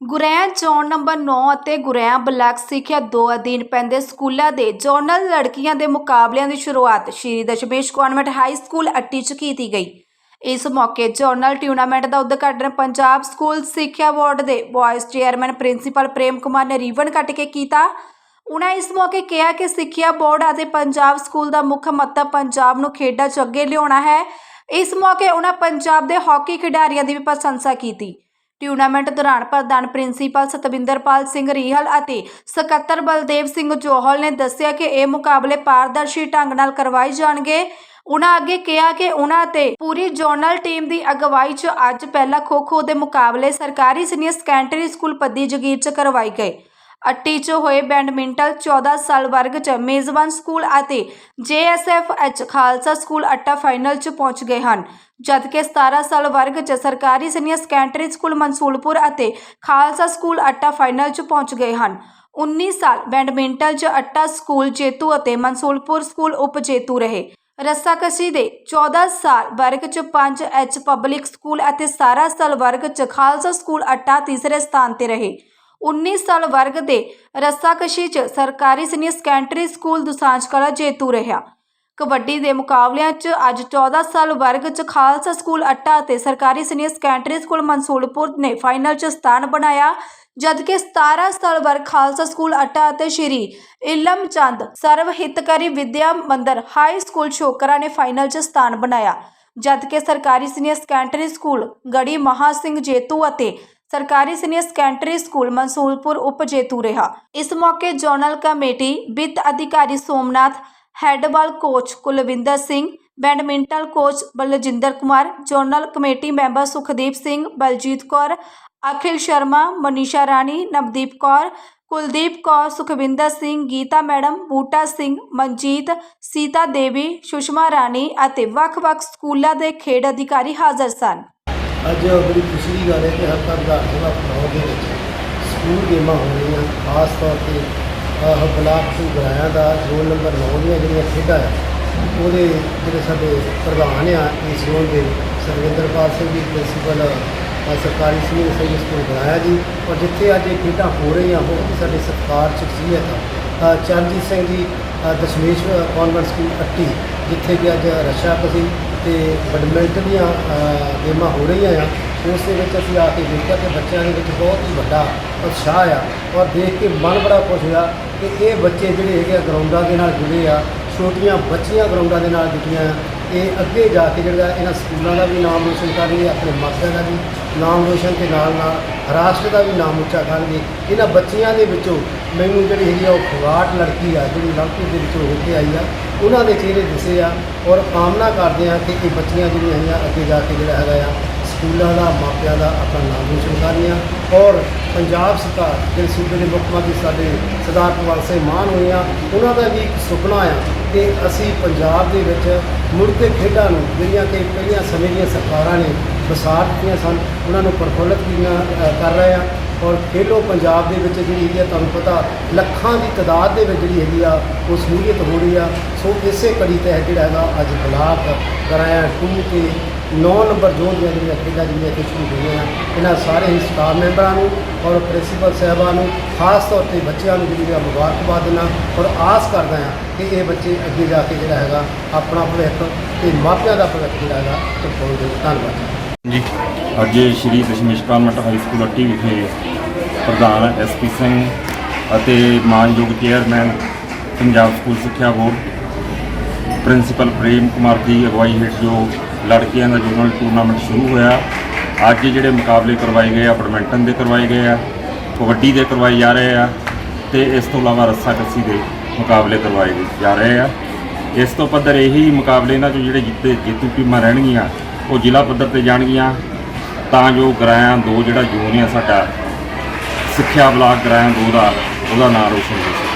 Guraya zone number 9 ਅਤੇ Guraya block ਸਿੱਖਿਆ 2 ਅਧੀਨ ਪੈਂਦੇ ਸਕੂਲਾਂ ਦੇ ਜ਼ੋਨਲ ਲੜਕੀਆਂ ਦੇ ਮੁਕਾਬਲਿਆਂ ਦੀ ਸ਼ੁਰੂਆਤ Shri Dashmesh convent high school Atti 'ਚ ਕੀਤੀ ਗਈ। ਇਸ ਮੌਕੇ ਜ਼ੋਨਲ ਟੂਰਨਾਮੈਂਟ ਦਾ ਉਦਘਾਟਨ ਪੰਜਾਬ ਸਕੂਲ ਸਿੱਖਿਆ ਬੋਰਡ ਦੇ boys chairman principal Prem Kumar ਨੇ ਰੀਵਨ ਕੱਟ ਕੇ ਕੀਤਾ। ਉਹਨਾਂ ਇਸ ਮੌਕੇ ਕਿਹਾ ਕਿ ਸਿੱਖਿਆ ਬੋਰਡ ਅਤੇ ਪੰਜਾਬ ਸਕੂਲ ਦਾ ਮੁੱਖ ਮੱਤਵ ਪੰਜਾਬ ਨੂੰ ਖੇਡਾਂ 'ਚ ਅੱਗੇ ਲਿਆਉਣਾ ਹੈ। ਇਸ ਮੌਕੇ ਉਹਨਾਂ ਪੰਜਾਬ ਦੇ ਹਾਕੀ ਖਿਡਾਰੀਆਂ ਦੀ ਵੀ ਪ੍ਰਸ਼ੰਸਾ ਕੀਤੀ। ਟੂਰਨਾਮੈਂਟ ਦੌਰਾਨ ਪ੍ਰਧਾਨ ਪ੍ਰਿੰਸੀਪਲ ਸਤਵਿੰਦਰਪਾਲ ਸਿੰਘ ਰੀਹਲ ਅਤੇ ਸਕੱਤਰ ਬਲਦੇਵ ਸਿੰਘ ਜੋਹਲ ਨੇ ਦੱਸਿਆ ਕਿ ਇਹ ਮੁਕਾਬਲੇ ਪਾਰਦਰਸ਼ੀ ਢੰਗ ਨਾਲ ਕਰਵਾਏ ਜਾਣਗੇ। ਉਹਨਾਂ ਅੱਗੇ ਕਿਹਾ ਕਿ ਉਹਨਾਂ ਤੇ ਪੂਰੀ ਜ਼ੋਨਲ ਟੀਮ ਦੀ ਅਗਵਾਈ 'ਚ ਅੱਜ ਪਹਿਲਾ ਖੋ-ਖੋ ਦੇ ਮੁਕਾਬਲੇ ਸਰਕਾਰੀ senior secondary school Paddi Jagir 'ਚ ਕਰਵਾਏ ਗਏ। ਅੱਟੀ 'ਚ ਹੋਏ ਬੈਡਮਿੰਟਨ 14 ਸਾਲ ਵਰਗ 'ਚ ਮੇਜ਼ਬਾਨ ਸਕੂਲ ਅਤੇ JSF H Khalsa school Atta final 'ਚ ਪਹੁੰਚ ਗਏ ਹਨ। ਜਦਕਿ 17 ਸਾਲ ਵਰਗ 'ਚ ਸਰਕਾਰੀ ਸੀਨੀਅਰ ਸੈਕੰਡਰੀ ਸਕੂਲ ਮਨਸੂਲਪੁਰ ਅਤੇ ਖਾਲਸਾ ਸਕੂਲ ਅੱਟਾ ਫਾਈਨਲ 'ਚ ਪਹੁੰਚ ਗਏ ਹਨ। 19 ਸਾਲ ਬੈਡਮਿੰਟਨ 'ਚ ਅੱਟਾ ਸਕੂਲ ਜੇਤੂ ਅਤੇ ਮਨਸੂਲਪੁਰ ਸਕੂਲ ਉਪ ਜੇਤੂ ਰਹੇ। ਰੱਸਾਕਸ਼ੀ ਦੇ 14 ਸਾਲ ਵਰਗ 'ਚ 5 ਐਚ ਪਬਲਿਕ ਸਕੂਲ ਅਤੇ 17 ਸਾਲ ਵਰਗ 'ਚ ਖਾਲਸਾ ਸਕੂਲ ਅੱਟਾ ਤੀਸਰੇ ਸਥਾਨ ਤੇ ਰਹੇ। 19 ਸਾਲ ਵਰਗ ਦੇ ਰੱਸਾਕਸ਼ੀ 'ਚ ਸਰਕਾਰੀ ਸੀਨੀਅਰ ਸੈਕੰਡਰੀ ਸਕੂਲ ਦੁਸਾਂਝ ਕਲਾ ਜੇਤੂ ਰਿਹਾ। ਕਬੱਡੀ ਦੇ ਮੁਕਾਬਲਿਆਂ 'ਚ ਅੱਜ 14 ਸਾਲ ਵਰਗ 'ਚ ਖਾਲਸਾ ਸਕੂਲ ਅੱਟਾ ਅਤੇ ਸਰਕਾਰੀ ਸੀਨੀਅਰ ਸੈਕੰਡਰੀ ਸਕੂਲ ਮਨਸੂਲਪੁਰ ਨੇ ਫਾਈਨਲ 'ਚ ਸਥਾਨ ਬਣਾਇਆ, ਜਦਕਿ 17 ਸਾਲ ਵਰਗ ਖਾਲਸਾ ਸਕੂਲ ਅੱਟਾ ਅਤੇ ਸ਼੍ਰੀ ਇਲਮ ਚੰਦ ਸਰਵ ਹਿਤਕਾਰੀ ਵਿਦਿਆ ਮੰਦਰ ਹਾਈ ਸਕੂਲ ਛੋਕਰਾ ਨੇ ਫਾਈਨਲ 'ਚ ਸਥਾਨ ਬਣਾਇਆ, ਜਦਕਿ ਸਰਕਾਰੀ ਸੀਨੀਅਰ ਸੈਕੰਡਰੀ ਸਕੂਲ ਗੜੀ ਮਹਾ ਸਿੰਘ ਜੇਤੂ ਅਤੇ ਸਰਕਾਰੀ ਸੀਨੀਅਰ ਸੈਕੰਡਰੀ ਸਕੂਲ ਮਨਸੂਲਪੁਰ ਉਪ ਜੇਤੂ ਰਿਹਾ। ਇਸ ਮੌਕੇ ਜੋਨਲ ਕਮੇਟੀ ਵਿੱਤ ਅਧਿਕਾਰੀ Somnath, handball coach Kulwinder Singh, badminton coach Baljinder Kumar, zonal committee member Sukhdeep Singh, Baljit Kaur, Akhil Sharma, Manisha Rani, Navdeep Kaur, Kuldeep Kaur, Sukhwinder Singh, Geeta madam, Boota Singh, Manjit, Sita Devi, Sushma Rani ਅਤੇ ਵੱਖ-ਵੱਖ ਸਕੂਲਾਂ ਦੇ ਖੇਡ ਅਧਿਕਾਰੀ ਹਾਜ਼ਰ ਸਨ। ਅੱਜ ਬੜੀ ਖੁਸ਼ੀ ਦੀ ਗੱਲ ਹੈ ਕਿ ਹਰ ਘਰ ਦਾ ਜਿਹੜਾ ਫਲੋਰ ਦੇ ਵਿੱਚ ਸਕੂਲ ਗੇਮਾਂ ਹੋ ਰਹੀਆਂ ਖਾਸ ਤੌਰ ਤੇ ਆਹ ਬਲਾਕ ਤੋਂ ਗਰਾਇਆ ਦਾ ਜ਼ੋਨ ਨੰਬਰ 9 ਦੀਆਂ ਜਿਹੜੀਆਂ ਖੇਡਾਂ ਆ ਉਹਦੇ ਜਿਹੜੇ ਸਾਡੇ ਪ੍ਰਧਾਨ ਆ ਇਸ ਜ਼ੋਨ ਦੇ ਸਰਵਿੰਦਰਪਾਲ ਸਿੰਘ ਜੀ ਪ੍ਰਿੰਸੀਪਲ ਸਰਕਾਰੀ ਸੀਨੀਅਰ ਸੈਕੰਡਰੀ ਸਕੂਲ ਗਰਾਇਆ ਜੀ। ਔਰ ਜਿੱਥੇ ਅੱਜ ਇਹ ਖੇਡਾਂ ਹੋ ਰਹੀਆਂ ਬਹੁਤ ਹੀ ਸਾਡੇ ਸਤਿਕਾਰ ਸ਼ਖਸੀਅਤ ਆ। ਅ, ਚਰਨਜੀਤ ਸਿੰਘ ਜੀ ਅ, ਦਸ਼ਮੇਸ਼ ਕਨਵੈਂਟ ਸਕੂਲ ਅੱਟੀ ਜਿੱਥੇ ਕਿ ਅੱਜ ਰਸ਼ਾ ਕਸੀ ਤੇ ਬੈਡਮਿੰਟਨ ਦੀਆਂ ਗੇਮਾਂ ਹੋ ਰਹੀਆਂ ਆ, ਉਸ ਦੇ ਵਿੱਚ ਅਸੀਂ ਆ ਕੇ ਦੇਖਿਆ ਕਿ ਬੱਚਿਆਂ ਦੇ ਵਿੱਚ ਬਹੁਤ ਹੀ ਵੱਡਾ ਉਤਸ਼ਾਹ ਆ ਔਰ ਦੇਖ ਕੇ ਮਨ ਬੜਾ ਖੁਸ਼ ਹੋਇਆ ਕਿ ਇਹ ਬੱਚੇ ਜਿਹੜੇ ਹੈਗੇ ਆ ਗਰਾਊਂਡਾਂ ਦੇ ਨਾਲ ਜੁੜੇ ਆ, ਛੋਟੀਆਂ ਬੱਚੀਆਂ ਗਰਾਊਂਡਾਂ ਦੇ ਨਾਲ ਜੁੜੀਆਂ ਆ, ਇਹ ਅੱਗੇ ਜਾ ਕੇ ਜਿਹੜਾ ਇਹਨਾਂ ਸਕੂਲਾਂ ਦਾ ਵੀ ਨਾਮ ਰੋਸ਼ਨ ਕਰਨਗੇ, ਆਪਣੇ ਮਾਪਿਆਂ ਦਾ ਵੀ ਨਾਮ ਰੋਸ਼ਨ ਤੇ ਨਾਲ ਨਾਲ ਰਾਸ਼ਟਰ ਦਾ ਵੀ ਨਾਮ ਉੱਚਾ ਕਰਨਗੇ, ਇਹਨਾਂ ਬੱਚੀਆਂ ਦੇ ਵਿੱਚੋਂ ਮੈਨੂੰ ਜਿਹੜੀ ਹੈਗੀ ਆ ਉਹ ਖਵਾਟ ਲੜਕੀ ਆ, ਜਿਹੜੀ ਲੜਕੀ ਦੇ ਵਿੱਚੋਂ ਹੋ ਕੇ ਆਈ ਆ ਉਹਨਾਂ ਦੇ ਚਿਹਰੇ ਦਿਸੇ ਆ ਔਰ ਕਾਮਨਾ ਕਰਦੇ ਆ ਕਿ ਇਹ ਬੱਚੀਆਂ ਜਿਹੜੀਆਂ ਹੈਗੀਆਂ ਅੱਗੇ ਜਾ ਕੇ ਜਿਹੜਾ ਹੈਗਾ ਆ, ਸਕੂਲਾਂ ਦਾ, ਮਾਪਿਆਂ ਦਾ ਆਪਣਾ ਨਾਮ ਰੋਸ਼ਨ ਕਰਨੀਆਂ। ਔਰ ਪੰਜਾਬ ਸਰਕਾਰ ਜਿਹੜੇ ਸੂਬੇ ਦੇ ਮੁੱਖ ਮੰਤਰੀ ਸਾਡੇ ਸਰਦਾਰ ਭਗਵੰਤ ਸਿੰਘ ਮਾਨ ਹੋਏ ਆ, ਉਹਨਾਂ ਦਾ ਵੀ ਇੱਕ ਸੁਪਨਾ ਆ ਕਿ ਅਸੀਂ ਪੰਜਾਬ ਦੇ ਵਿੱਚ ਮੁੜ ਕੇ ਖੇਡਾਂ ਨੂੰ ਜਿਹੜੀਆਂ ਕਿ ਪਹਿਲੀਆਂ ਸਮੇਂ ਦੀਆਂ ਸਰਕਾਰਾਂ ਨੇ ਵਸਾ ਦਿੱਤੀਆਂ ਸਨ, ਉਹਨਾਂ ਨੂੰ ਪ੍ਰਫੁੱਲਤ ਕੀਆਂ ਕਰ ਰਹੇ ਆ। ਔਰ ਖੇਲੋ ਪੰਜਾਬ ਦੇ ਵਿੱਚ ਜਿਹੜੀ ਹੈਗੀ ਆ, ਤੁਹਾਨੂੰ ਪਤਾ, ਲੱਖਾਂ ਦੀ ਤਾਦਾਦ ਦੇ ਵਿੱਚ ਜਿਹੜੀ ਹੈਗੀ ਆ ਉਹ ਸ਼ਮੂਲੀਅਤ ਹੋ ਰਹੀ ਆ। ਸੋ ਇਸੇ ਕੜੀ ਤਹਿਤ ਜਿਹੜਾ ਹੈਗਾ, ਅੱਜ ਬਲਾਕ ਕਰਾਇਆ ਟੂ ਤੇ 9 ਨੰਬਰ ਜ਼ੋਨ ਦੀਆਂ ਜਿਹੜੀਆਂ ਖੇਡਾਂ ਜਿਹੜੀਆਂ ਕਿ ਸ਼ੁਰੂ ਹੋਈਆਂ ਆ, ਇਹਨਾਂ ਸਾਰੇ ਹੀ ਸਟਾਫ ਮੈਂਬਰਾਂ ਨੂੰ ਔਰ ਪ੍ਰਿੰਸੀਪਲ ਸਾਹਿਬਾਨ ਨੂੰ, ਖਾਸ ਤੌਰ ਤੇ ਬੱਚਿਆਂ ਨੂੰ ਜਿਹੜੀ ਆ, ਮੁਬਾਰਕਬਾਦ ਦੇਣਾ ਔਰ ਆਸ ਕਰਦਾ ਹਾਂ ਕਿ ਇਹ ਬੱਚੇ ਅੱਗੇ ਜਾ ਕੇ ਜਿਹੜਾ ਹੈਗਾ, ਆਪਣਾ ਭਵਿੱਖ ਤੇ ਮਾਪਿਆਂ ਦਾ ਭਵਿੱਖ ਜਿਹੜਾ ਹੈਗਾ ਚੁਕਾਉਣਗੇ ਧੰਨਵਾਦ। ਜੀ। ਅੱਜ Shri Dashmesh convent high school Atti ਵਿਖੇ ਪ੍ਰਧਾਨ ਐਸਪੀ ਸਿੰਘ ਅਤੇ ਮਾਨਯੋਗ ਚੇਅਰਮੈਨ ਪੰਜਾਬ ਸਕੂਲ ਸਿੱਖਿਆ ਬੋਰਡ, ਪ੍ਰਿੰਸੀਪਲ ਪ੍ਰੇਮ ਕੁਮਾਰ ਦੀ ਅਗਵਾਈ ਹੇਠ ਜੋ ਲੜਕੀਆਂ ਦਾ ਜੂਨੀਅਰ ਟੂਰਨਾਮੈਂਟ ਸ਼ੁਰੂ ਹੋਇਆ, ਅੱਜ ਜਿਹੜੇ ਮੁਕਾਬਲੇ ਕਰਵਾਏ ਗਏ ਆ, ਬੈਡਮਿੰਟਨ ਦੇ ਕਰਵਾਏ ਗਏ ਆ, ਕਬੱਡੀ ਦੇ ਕਰਵਾਏ ਜਾ ਰਹੇ ਆ ਤੇ ਇਸ ਤੋਂ ਇਲਾਵਾ ਰੱਸਾ ਕੱਸੀ ਦੇ ਮੁਕਾਬਲੇ ਕਰਵਾਏ ਜਾ ਰਹੇ ਆ। ਇਸ ਤੋਂ ਪੱਧਰ ਇਹੀ ਮੁਕਾਬਲੇ ਇਹਨਾਂ ਚੋਂ ਜਿਹੜੇ ਜਿੱਤੇ ਜੇਤੂ ਟੀਮਾਂ ਰਹਿਣਗੀਆਂ ਉਹ ਜ਼ਿਲ੍ਹਾ ਪੱਧਰ ਤੇ ਜਾਣਗੀਆਂ। ਤਾਂ ਜੋ ਗਰਾਇਆ ਦੋ ਜਿਹੜਾ ਜੂਨ ਆ ਸਾਡਾ, ਸਿੱਖਿਆ ਬਲਾਕ ਗਰਾਇਆ ਦੋ ਦਾ, ਉਹਦਾ ਨਾਮ ਰੋਸ਼ਨ ਹੋ ਸਕੇ।